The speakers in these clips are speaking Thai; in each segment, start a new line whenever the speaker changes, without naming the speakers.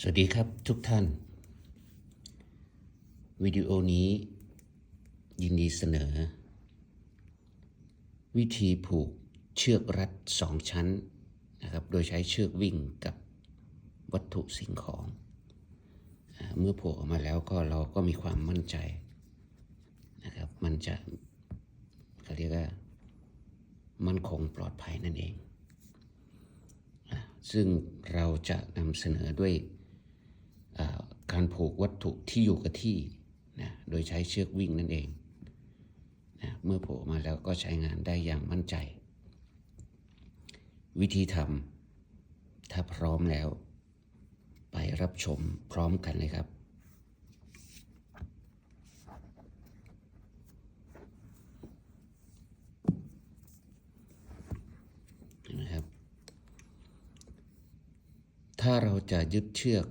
สวัสดีครับทุกท่าน วิดีโอนี้ยินดีเสนอ วิธีผูกเชือกรัดสองชั้นนะครับ โดยใช้เชือกวิ่งกับวัตถุสิ่งของ เมื่อผูกออกมาแล้วก็เราก็มีความมั่นใจนะครับ มันจะเขาเรียกว่ามั่นคงปลอดภัยนั่นเอง ซึ่งเราจะนำเสนอด้วย การผูกวัตถุที่อยู่กับที่นะโดยใช้เชือกวิ่งนั่นเองนะเมื่อผูกมาแล้วก็ใช้งานได้อย่างมั่นใจ วิธีทำถ้าพร้อมแล้ว ไปรับชมพร้อมกันเลยครับนไหมครับถ้าเราจะยึดเชือก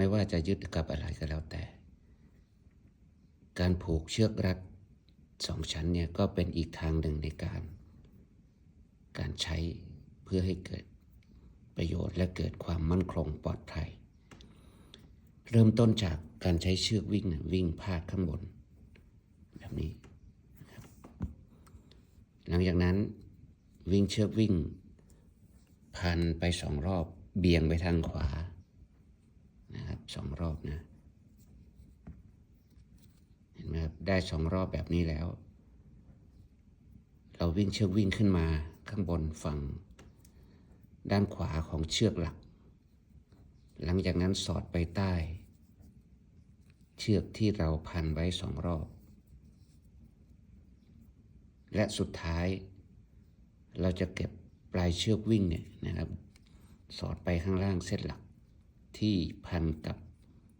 ไม่ว่าจะยึดกับอะไรก็แล้วแต่ การผูกเชือกรัดสองชั้นเนี่ยก็เป็นอีกทางหนึ่งในการ การใช้เพื่อให้เกิดประโยชน์และเกิดความมั่นคงปลอดภัย เริ่มต้นจากการใช้เชือกวิ่งวิ่งพาดข้างบน แบบนี้ หลังจากนั้นวิ่งเชือกวิ่ง พันไปสองรอบเบี่ยงไปทางขวา นะครับสองรอบนะ เห็นไหมครับ ได้สองรอบแบบนี้แล้ว เราวิ่งเชือกวิ่งขึ้นมาข้างบนฝั่ง ด้านขวาของเชือกหลัก หลังจากนั้นสอดไปใต้ เชือกที่เราพันไว้สองรอบ และสุดท้าย เราจะเก็บปลายเชือกวิ่งเนี่ยนะครับ สอดไปข้างล่างเส้นหลัก ที่พันกับ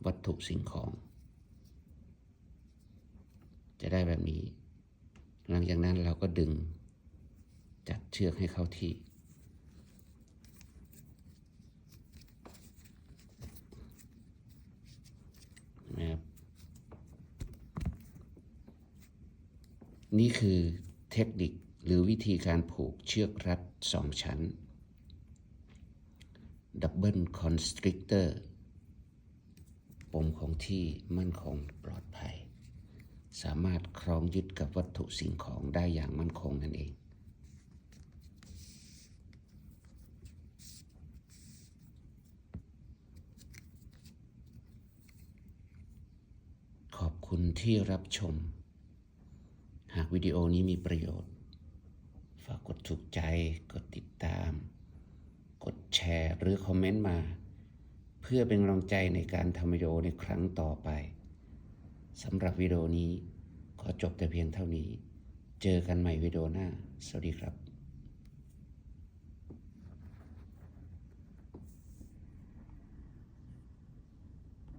วัตถุสิ่งของ จะได้แบบนี้ หลังจากนั้นเราก็ดึง จัดเชือกให้เข้าที่ นะครับนี่คือเทคนิคหรือวิธีการผูกเชือกรัดสองชั้น ดับเบิลคอนสตริกเตอร์ปมของที่มั่นคงปลอดภัย สามารถครองยึดกับวัตถุสิ่งของได้อย่างมั่นคงนั่นเอง ขอบคุณที่รับชม หากวิดีโอนี้มีประโยชน์ ฝากกดถูกใจ กดติดตาม กดแชร์หรือคอมเมนต์มา เพื่อเป็นกำลังใจในการทำวิดีโอในครั้งต่อไปสำหรับวิดีโอนี้ขอจบแต่เพียงเท่านี้ เจอกันใหม่วิดีโอหน้า สวัสดีครับ